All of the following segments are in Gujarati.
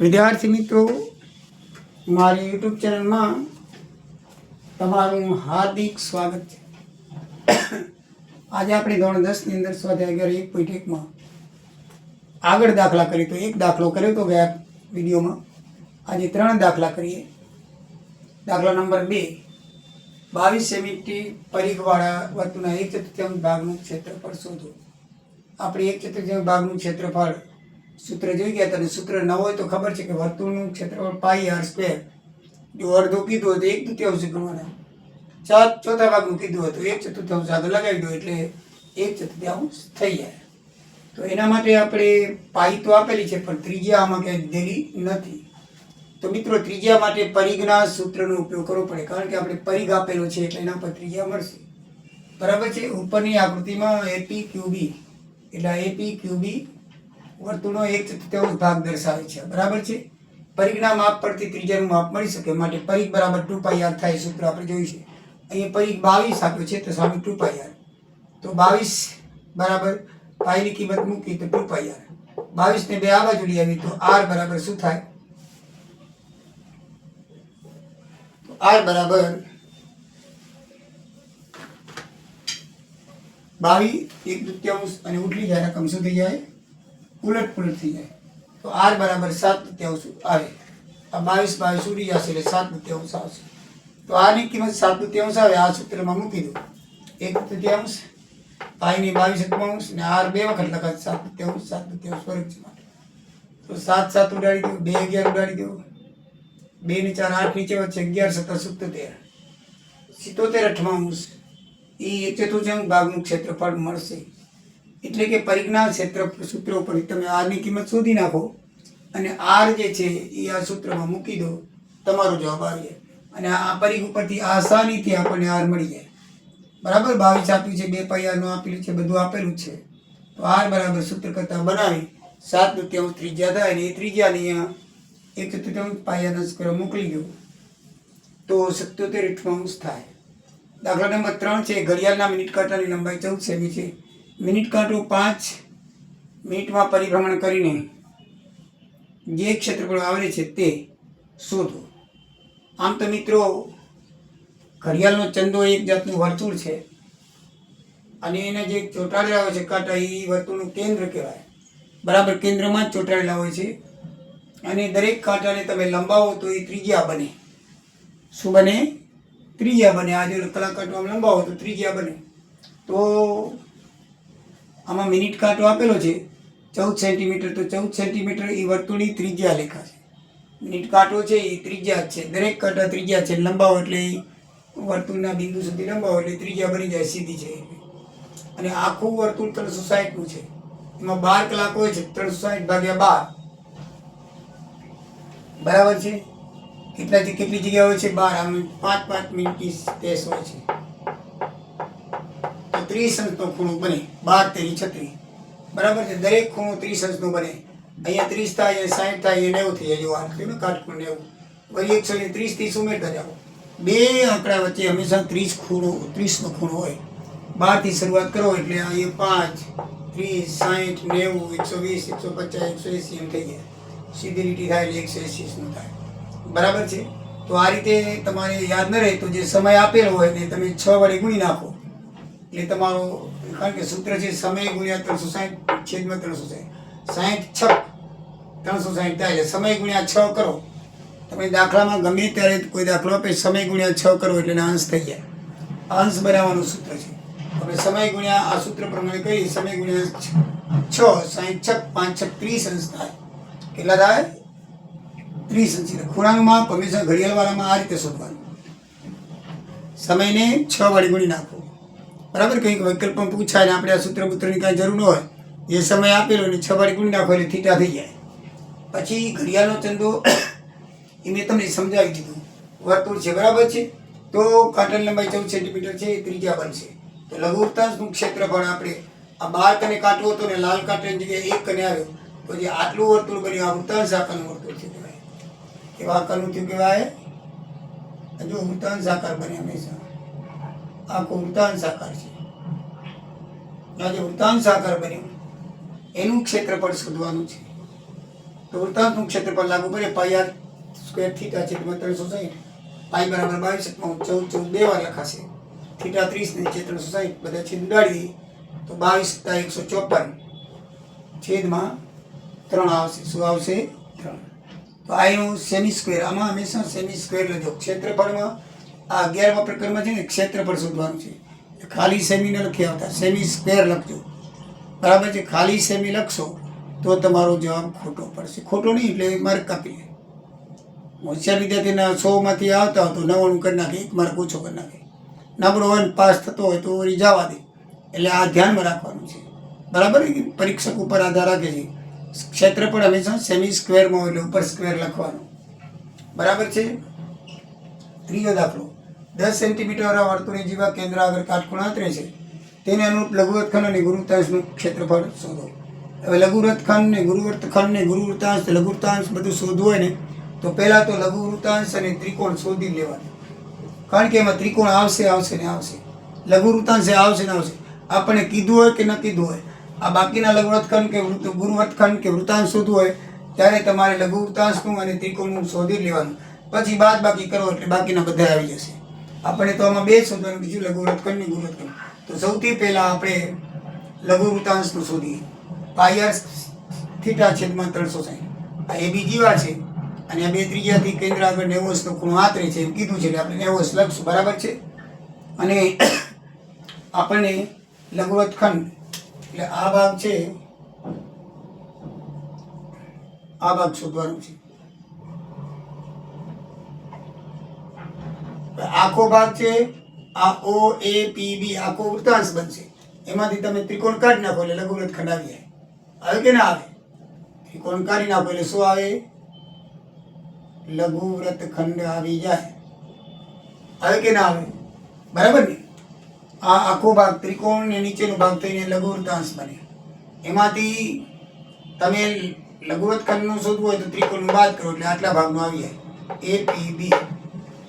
વિદ્યાર્થી મિત્રો, મારી યુટ્યુબ ચેનલમાં તમારું હાર્દિક સ્વાગત છે. આજે આપણે ધોરણ દસની અંદર સ્વાધ્યાય અગિયાર એક પોઈન્ટ એકમાં આગળ દાખલા કરી, તો એક દાખલો કર્યો તો ગયા વિડીયોમાં. આજે ત્રણ દાખલા કરીએ. દાખલા નંબર બે, બાવીસ સેમીટી પરિઘવાળા વર્તુળના એક ચતુર્થાંશ ભાગનું ક્ષેત્રફળ શોધો. આપણે એક ચતુર્થાંશ ભાગનું ક્ષેત્રફળ સૂત્ર જોઈ ગયા તને સૂત્ર ન હોય તો ખબર છે કે વર્તુળનું ક્ષેત્રફળ પાઈ આર સ્ક્વેર જો અડધું કીધું હોય તો એક તૃતીયાંશ ગણવાના. ચાર ચોથા ભાગનું કીધું હોય તો એક ચતુર્થાંશ આગળ લગાવી દો એટલે એક ચતુર્થાંશ થઈ જાય. તો એના માટે આપણે પાઈ તો આપેલી છે, પણ ત્રિજ્યા આમાં ક્યાંય દીધેલી નથી. તો મિત્રો, ત્રિજ્યા માટે પરિઘના સૂત્રનો ઉપયોગ કરવો પડે, કારણ કે આપણે પરિઘ આપેલો છે એટલે એના પર ત્રિજ્યા મળશે. બરાબર છે? ઉપરની આકૃતિમાં એપી ક્યુબી એટલે એપી ક્યુબી વર્તુળનો એક ચતુર્થાંશ ભાગ દર્શાવે છે. બરાબર છે? પરિઘના માપ પરથી ત્રિજ્યાનું માપ મળી શકે. માટે પરિઘ બરાબર ટુ પાઈ આર થાય સૂત્ર આપણે જોયું છે. અહીંયા પરિઘ બાવીસ આપ્યો છે તો સામે ટુ પાઈ આર તો બાવીસ બરાબર પાઈની કિંમત મૂકી તો ટુ પાઈ આર બાવીસને બે આ બાજુ લઈ આવી તો આર બરાબર શું થાય? તો આર બરાબર બાવીસ એક તૃતીયાંશ અને ઉઠલી જાય રકમ શું થઈ જાય ઉલટ પુલટ થઈ જાય. તો આર બરાબર સાત તૃતીયાંશ આવે. આ બાવીસ બાવીસ ઉડી જશે એટલે સાત તૃતીયાંશ આવશે. તો આની કિંમત સાત તૃતીયાંશ આવે, આ સૂત્રમાં મૂકી દો એક તૃતીયાંશ પાઈની બાવીસ તૃતીયાંશ ને આર બે વખત લખાય, સાત તૃતીયાંશ સાત તૃતીયાંશ ફરજ માટે તો સાત સાત ઉડાડી દો બે અગિયાર ઉડાડી દો બે ને ચાર આઠ નીચે વચ્ચે અગિયાર, સત્તર, સિત્તોતેર. સિત્તોતેર અઠવાંશ એ ચતુર્થાંશ ભાગનું ક્ષેત્રફળ મળશે. એટલે કે પરિજ્ઞા ક્ષેત્ર સૂત્ર ઉપર તમે આરની કિંમત શોધી નાખો અને આર જે છે એ આ સૂત્રમાં મૂકી દો, તમારો જવાબ આવી જાય અને આ પરિઘ ઉપરથી આસાનીથી આપણને આર મળી જાય. બરાબર? બાવીસ આપ્યું છે, બે પૈયાનું આપેલું છે, બધું આપેલું છે. તો આર બરાબર સૂત્ર કરતાં બનાવી સાત તૃતીયાંશ ત્રિજ્યા થાય અને એ ત્રિજ્યાને અહીંયા એક ચતુર્થાંશ પાયાના સ્ક્વેર મોકલી ગયો તો સત્યોતેર અઠવાંશ થાય. દાખલા નંબર ત્રણ છે, ઘડિયાળના મિનિટ કાંટાની લંબાઈ ચૌદ સેમી છે. મિનિટ કાંટું પાંચ મિનિટમાં પરિભ્રમણ કરીને જે ક્ષેત્રફળ આવરે છે તે શોધો. આમ તો મિત્રો, ઘડિયાળનો ચંદો એક જાતનું વર્તુળ છે અને એને જે ચોંટાડેલા હોય છે કાંટા, એ વર્તુળનું કેન્દ્ર કહેવાય. બરાબર કેન્દ્રમાં જ ચોંટાડેલા હોય છે અને દરેક કાંટાને તમે લંબાવો તો એ ત્રિજ્યા બને. શું બને? ત્રિજ્યા બને. આ જો કલાક કાંટો આમ લંબાવો તો ત્રિજ્યા બને. તો આમાં મિનિટ કાંટો આપેલો છે. ચૌદ સેન્ટીમીટર તો ચૌદ સેન્ટીમીટર એ વર્તુળની ત્રિજ્યા લેખા છે. મિનિટ કાંટો છે એ ત્રિજ્યા જ છે. દરેક કાંટા ત્રિજ્યા છે. લંબાવો એટલે એ વર્તુળના બિંદુ સુધી લંબાવો એટલે ત્રિજ્યા બની જાય સીધી છે. અને આખું વર્તુળ ત્રણસો સાહીઠનું છે. એમાં બાર કલાક હોય છે. ત્રણસો સાહીઠ ભાગ્યા બાર. બરાબર છે? કેટલાથી કેટલી જગ્યા હોય છે? બાર. આમ પાંચ પાંચ મિનિટની સ્પેસ હોય છે. ત્રીસ અંશનો ખૂણો બને, બાર તેરી છત્રી. બરાબર છે? દરેક ખૂણો ત્રીસ અંશનો બને. અહીંયા ત્રીસ થાય, અહીંયા સાઠ થાય, અહીંયા નેવું થઈ જાય. આ થયું ને કાટખૂણ નેવું. વળી એકસો ને ત્રીસ ત્રીસ ઉમેરતા જાઓ. બે આંકડા વચ્ચે હંમેશા ત્રીસ ખૂણો, ત્રીસનો ખૂણો હોય. બારથી શરૂઆત કરો એટલે અહીંયા પાંચ, ત્રીસ સાઠ નેવું, એકસો વીસ, એકસો પચાસ, એકસો એંસી એમ થઈ જાય. સીધી લીટી થાય એટલે એકસો એંસીનું થાય. બરાબર છે? તો આ રીતે તમારે યાદ ન રહે તો જે સમય આપેલો હોય ને તમે છ વડે ગુણી નાખો. એટલે તમારો, કારણ કે સૂત્ર છે સમય ગુણ્યા ત્રણસો સાહીઠ, છેદમાં ત્રણસો સાહીઠ. સાહીઠ છ ત્રણસો સાહીઠ થાય એટલે સમય ગુણ્યા છ કરો. તમે દાખલામાં ગમે ત્યારે કોઈ દાખલો આપે, સમય ગુણ્યા છ કરો એટલે અંશ થઈ જાય. અંશ બનાવવાનું સૂત્ર છે. હવે સમય ગુણ્યા આ સૂત્ર પ્રમાણે કહીએ, સમય ગુણ્યા છ સાહીઠ છ પાંચ છ ત્રીસ અંશ થાય. કેટલા થાય? ત્રીસ અંશ ખૂણાનું માપ હંમેશા ઘડિયાળવાળામાં આ રીતે શોધવાનું. સમયને છ વડે ગુણી નાખો. બરાબર? કંઈક વિકલ્પમાં પૂછાય ને આપણે આ સૂત્ર બૂત્રની કાંઈ જરૂર ન હોય, એ સમય આપેલો ને છવાડી વડે ગુણી નાખો એટલે થીટા થઈ જાય. પછી ઘડિયાળનો ચંદો, એ મેં તમને સમજાવી દીધું. વર્તુળ છે, બરાબર છે? તો કાંટન લંબાઈ ચૌદ સેન્ટીમીટર છે, એ ત્રિજ્યા બનશે. તો લઘુત્તાંશનું ક્ષેત્રફળ આપણે આ બાર કને કાંટો હતો ને લાલ કાંટાની જગ્યાએ એક કને આવ્યો, તો જે આટલું વર્તુળ બન્યું, આ વૃત્તાંશ આકારનું વર્તુળ છે કહેવાય. એવા આકારનું થયું કહેવાય? જો વૃત્તાંશ આકાર બને હંમેશા. આખો ઉત્તાન સાકાર છે. આજે જે સાકાર બન્યું. એનું ક્ષેત્રફળ શોધવાનું છે. તો વૃત્તાંતનું ક્ષેત્રફળ લાગુ પડે પાઈ આર સ્ક્વેર થીટા છેદમાં ત્રણસો સાહીઠ. પાઈ બરાબર બાવીસ ચૌદ ચૌદ બે વાર લખાશે. થીટા ત્રીસ ને ત્રણસો સાહીઠ, બધા છેદ ઉડાડી તો બાવીસ સત્તા એકસો ચોપન. છેદમાં ત્રણ આવશે. શું આવશે? ત્રણ. તો આ એનું સેમી સ્ક્વેર આમાં હંમેશા સેમી સ્ક્વેર લેજો ક્ષેત્રફળમાં આ અગિયારમાં પ્રકરણમાં છે ને ક્ષેત્રફળ શોધવાનું છે. ખાલી સેમી ન લખી આવતા, સેમી સ્ક્વેર લખજો. બરાબર છે? ખાલી સેમી લખશો તો તમારો જવાબ ખોટો પડશે. ખોટો નહીં, એટલે માર્ક કાપી લે. હોશિયાર વિદ્યાર્થીના સોમાંથી આવતા હોય તો નવાણું કરી નાખે, એક માર્ક ઓછો કરી નાખે. નબળો વન પાસ થતો હોય તો વળી જવા દે. એટલે આ ધ્યાનમાં રાખવાનું છે. બરાબર પરીક્ષક ઉપર આધાર રાખે છે. ક્ષેત્રફળ હંમેશા સેમી સ્ક્વેરમાં હોય એટલે ઉપર સ્ક્વેર લખવાનું. બરાબર છે? ત્રીજો દાખલો. દસ સેન્ટીમીટર વર્તુળની જેવા કેન્દ્ર આગળ કાટખૂણ આંતરે છે. તેને અનુરૂપ લઘુવર્તખંડ અને ગુરુવૃત્તાંશનું ક્ષેત્રફળ શોધો. હવે લઘુવૃત્તખંડ ને ગુરુવર્તખંડ ને ગુરુવૃત્તાંશ લઘુવૃત્તાંશ બધું શોધવું હોય ને, તો પહેલાં તો લઘુવૃત્તાંશ અને ત્રિકોણ શોધી લેવાનું. કારણ કે એમાં ત્રિકોણ આવશે આવશે ને આવશે. લઘુવૃત્તાંશ આવશે ને આવશે. આપણે કીધું હોય કે ન કીધું હોય. આ બાકીના લઘુવર્તખંડ કે ગુરુવર્તખંડ કે વૃત્તાંશ શોધવું હોય, ત્યારે તમારે લઘુવૃત્તાંશનું અને ત્રિકોણનું શોધી લેવાનું. પછી બાદ બાકી કરો એટલે બાકીના બધા આવી જશે. આપણે તો આમાં બે શોધવાનું બીજું લઘુવ્રત કન્યુ ગુરુવર્તખંડ તો સૌથી પહેલાં આપણે લઘુવૃત્તાંશનું શોધીએ. પાયર થીટા છેદમાં ત્રણસો સાહીઠ. આ એ બીજી વાર છે અને આ બે ત્રીજાથી કેન્દ્ર આગળ નેવોસનો ખૂણો આતરે છે એમ કીધું છે એટલે આપણે નેવોસ લખશું. બરાબર છે? અને આપણને લઘુવત્તખંડ એટલે આ ભાગ છે, આ ભાગ શોધવાનું છે. આખો ભાગ છે, આ ઓ એ પી બી આખો વૃત્તાંશ બનશે. એમાંથી તમે ત્રિકોણ કાઢી નાખો એટલે ખંડ આવી જાય. આવે કે ના આવે? ત્રિકોણ કાઢી નાખો એટલે શું આવે? લઘુવ્રત ખંડ આવી જાય. આવે કે ના આવે? બરાબર ને? આ આખો ભાગ ત્રિકોણ ને નીચેનો ભાગ થઈને લઘુવૃત્તાંશ બને. એમાંથી તમે લઘુવૃત્તખંડનું શોધવું હોય તો ત્રિકોણનું બાદ કરો એટલે આટલા ભાગનું આવી જાય. એ પી બી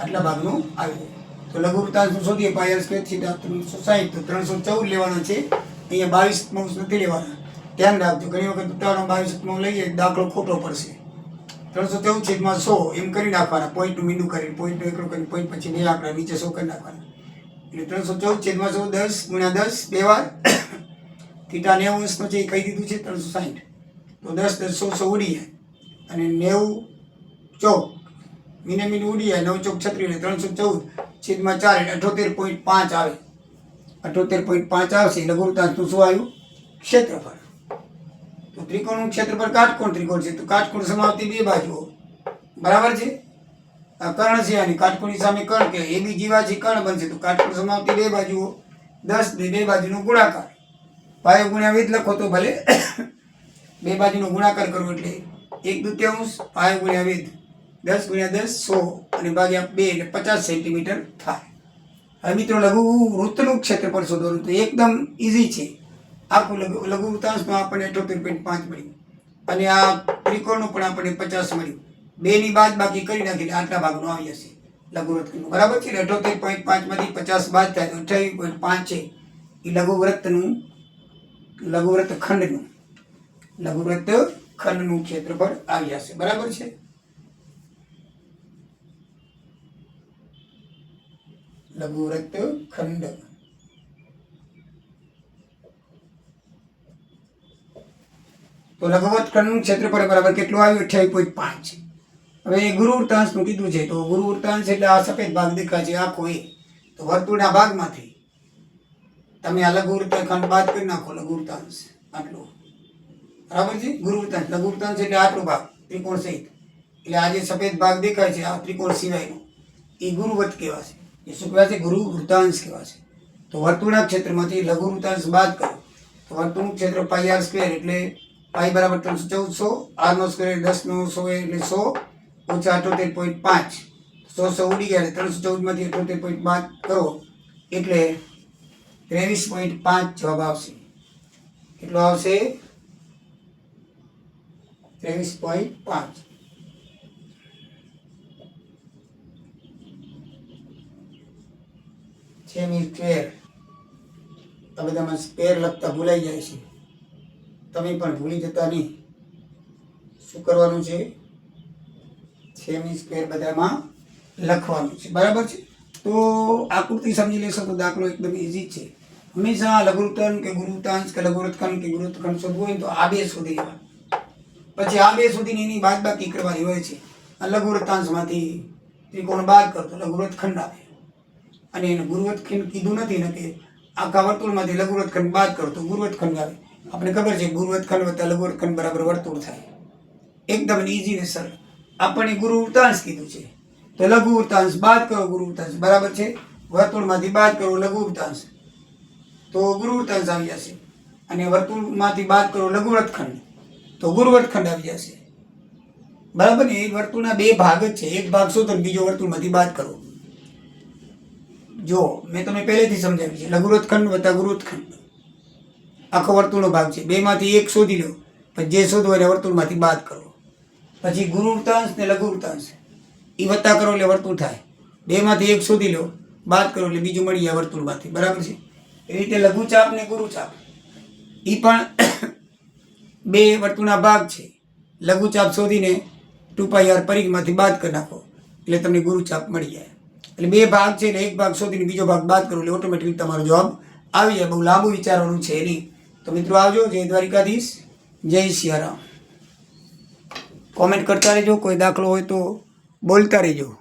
આટલા ભાગનું આવી તો લઘુવૃત્તાંશનું શોધીએ પાયર સ્ક્વેર થીટા ત્રણસો સાહીઠ, તો ત્રણસો ચૌદ લેવાના છે. અહીંયા બાવીસ માઉસ નથી લેવાના. ધ્યાન રાખજો, ઘણી વખત ઉતાવળમાં બાવીસ માઉસ લઈએ, દાખલો ખોટો પડશે. ત્રણસો ચૌદ છેદમાં સો, એમ કરી નાખવાના. પોઈન્ટનું મીંડું કરીને પોઈન્ટનું એકડો કરીને પોઈન્ટ પછી બે આંકડા નીચે સો કરી નાખવાના. એટલે ત્રણસો ચૌદ છેદમાં સો દસ ગુણ્યા દસ, બે વાર. થીટા નેવું અંશનો છે, એ કહી દીધું છે ત્રણસો સાહીઠ. તો દસ દસ સો સો ઉડી જાય. અને નેવું ચોક મીને મીને ઉડી જાય નવ ચોક છત્રીસ એટલે ત્રણસો ચૌદ, છેદમાં ચાર એટલે અઠોતેર પોઈન્ટ પાંચ આવે. અઠોતેર પોઈન્ટ પાંચ આવશે લઘુવૃત્તાંશનું શું આવ્યું? ક્ષેત્રફળ. તો ત્રિકોણનું ક્ષેત્રફળ કાટકોણ ત્રિકોણ છે, તો કાટકોણ સમાવતી બે બાજુઓ. બરાબર છે? આ કર્ણ છે અને કાટકોણની સામે કર્ણ કે એ બી જીવા છે કર્ણ બનશે, તો કાટકોણ સમાવતી બે બાજુઓ. દસ ને બે બાજુનો ગુણાકાર. પાયો ગુણ્યા વીજ લખો તો ભલે. બે બાજુનો ગુણાકાર કરવો એટલે એક દુત્યાંશ, પાયો ગુણ્યા વિધ દસ ગુણ્યા દસ, સો અને ભાગ્યા બે એટલે પચાસ સેન્ટીમીટર થાય. હવે મિત્રો લઘુ વૃત્તનું ક્ષેત્રફળ શોધવાનું તો એકદમ ઇઝી છે. આખું લઘુ લઘુ વૃત્તાંશમાં આપણને અઠોતેર પોઈન્ટ પાંચ મળ્યું. અને આ ત્રિકોણનું પણ આપણને પચાસ મળ્યું. બેની બાદ બાકી કરી નાખી આટલા ભાગનું આવી જશે લઘુવ્રતનું બરાબર છે અઠોતેર પોઈન્ટ પાંચમાંથી પચાસ બાદ થાય તો અઠ્યાવીસ પોઈન્ટ પાંચ છે. એ લઘુવ્રતનું લઘુવ્રત ખંડનું લઘુવ્રત ખંડનું ક્ષેત્રફળ આવી જશે. બરાબર છે? લઘુવ્રત ખંડ. તો લઘુવત ખંડનું ક્ષેત્રફળ બરાબર કેટલું આવ્યું? અઠ્યાવીસ પોઈન્ટ પાંચ. હવે ગુરુ વૃત્તાંશનું કીધું છે, તો ગુરુ વૃત્તાંશ એટલે આ સફેદ ભાગ દેખાય આખો એ. તો વર્તુળના ભાગમાંથી તમે આ લઘુ ખંડ બાદ કરી નાખો, લઘુ વૃત્તાંશ. આટલું. બરાબર છે? ગુરુ વૃત્તાંશ. લઘુ વૃત્તાંશ એટલે આટલો ભાગ, ત્રિકોણ સહિત. એટલે આ જે સફેદ ભાગ દેખાય છે, આ ત્રિકોણ સિવાયનો. એ ગુરુવત કહેવાશે. એ શું કહેવાશે ગુરુ વૃત્તાંશ છે. તો વર્તુળના ક્ષેત્રમાંથી લઘુ વૃત્તાંશ બાદ કરો. તો વર્તુળનું ક્ષેત્ર પાઈ આર સ્ક્વેર એટલે પાઈ બરાબર ત્રણસો ચૌદસો આરનો સ્ક્વેર દસનો સો એટલે સો, ઓછા અઠોતેર પોઈન્ટ પાંચ. સો સો ઉડી ગયા ત્રણસો ચૌદમાંથી અઠોતેર પોઈન્ટ પાંચ કરો. એટલે ત્રેવીસ પોઈન્ટ પાંચ જવાબ આવશે. કેટલો આવશે? ત્રેવીસ પોઈન્ટ પાંચ. સેમી સ્ક્વેર આ બધામાં સ્પેર લખતા ભૂલાઈ જાય છે. તમે પણ ભૂલી જતા નહીં. શું કરવાનું છે? સેમી સ્ક્વેર બધામાં લખવાનું છે. બરાબર છે? તો આકૃતિ સમજી લેશો તો દાખલો એકદમ ઇઝી છે. હંમેશા લઘુત્તમ કે ગુરુતાંશ કે લઘુત્તમ કે ગુરુત્તમ શોધવું હોય તો આ બે શોધી પછી આ બે સુધીની એની બાદબાકી કરવાની હોય છે. આ લઘુરતાંશમાંથી ત્રિકોણ બાદ કરતો લઘુરથખંડ આવે અને એને ગુરુવતખંડ કીધું નથી ને કે આખા વર્તુળમાંથી લઘુરથખંડ બાદ કરતો ગુરુવતખંડ આવે આપણે ખબર છે ગુરુવતખંડ વત્તા લઘુરથખંડ બરાબર વર્તુળ થાય. એકદમ ઇઝી ને સરળ. આપણને ગુરુ વૃતાંશ કીધું છે. તો લઘુ વૃતાંશ બાદ કરો, ગુરુ વૃતાંશ બરાબર છે? વર્તુળમાંથી બાદ કરો, લઘુ વૃતાંશ તો ગુરુ વૃતાંશ આવી જશે. અને વર્તુળમાંથી બાદ કરો લઘુ ખંડ તો ગુરુવતખંડ આવી જશે. બરાબર ને? એ વર્તુળના બે ભાગ જ છે. એક ભાગ શોધો બીજો વર્તુળમાંથી બાદ કરો. જો, મેં તમને પહેલેથી સમજાવ્યું છે લઘુરથખંડ વત્તા ગુરુવતખંડ આખો વર્તુળનો ભાગ છે. બેમાંથી એક શોધી લો પણ જે શોધો એને વર્તુળમાંથી બાદ કરો. પછી ગુરુવૃતાંશ ને લઘુવૃતાંશ એ વત્તા કરો એટલે વર્તુળ થાય. બેમાંથી એક શોધી લો, બાદ કરો એટલે બીજું મળી જાય વર્તુળમાંથી. બરાબર છે? એ રીતે લઘુચાપ ને ગુરુચાપ એ પણ બે વર્તુળના ભાગ છે. લઘુચાપ શોધીને ટુ પાઈ આર પરિઘમાંથી બાદ કરી નાખો, એટલે તમને ગુરુચાપ મળી જાય. એટલે બે ભાગ છે ને, એક ભાગ શોધીને બીજો ભાગ બાદ કરો, એટલે ઓટોમેટિક તમારો જવાબ આવી જાય. બહુ લાંબુ વિચારવાનું છે નહીં. તો મિત્રો આવજો, જય દ્વારિકાધીશ, જય સિયારામ. કોમેન્ટ કરતા રહેજો, કોઈ દાખલો હોય તો બોલતા રહેજો.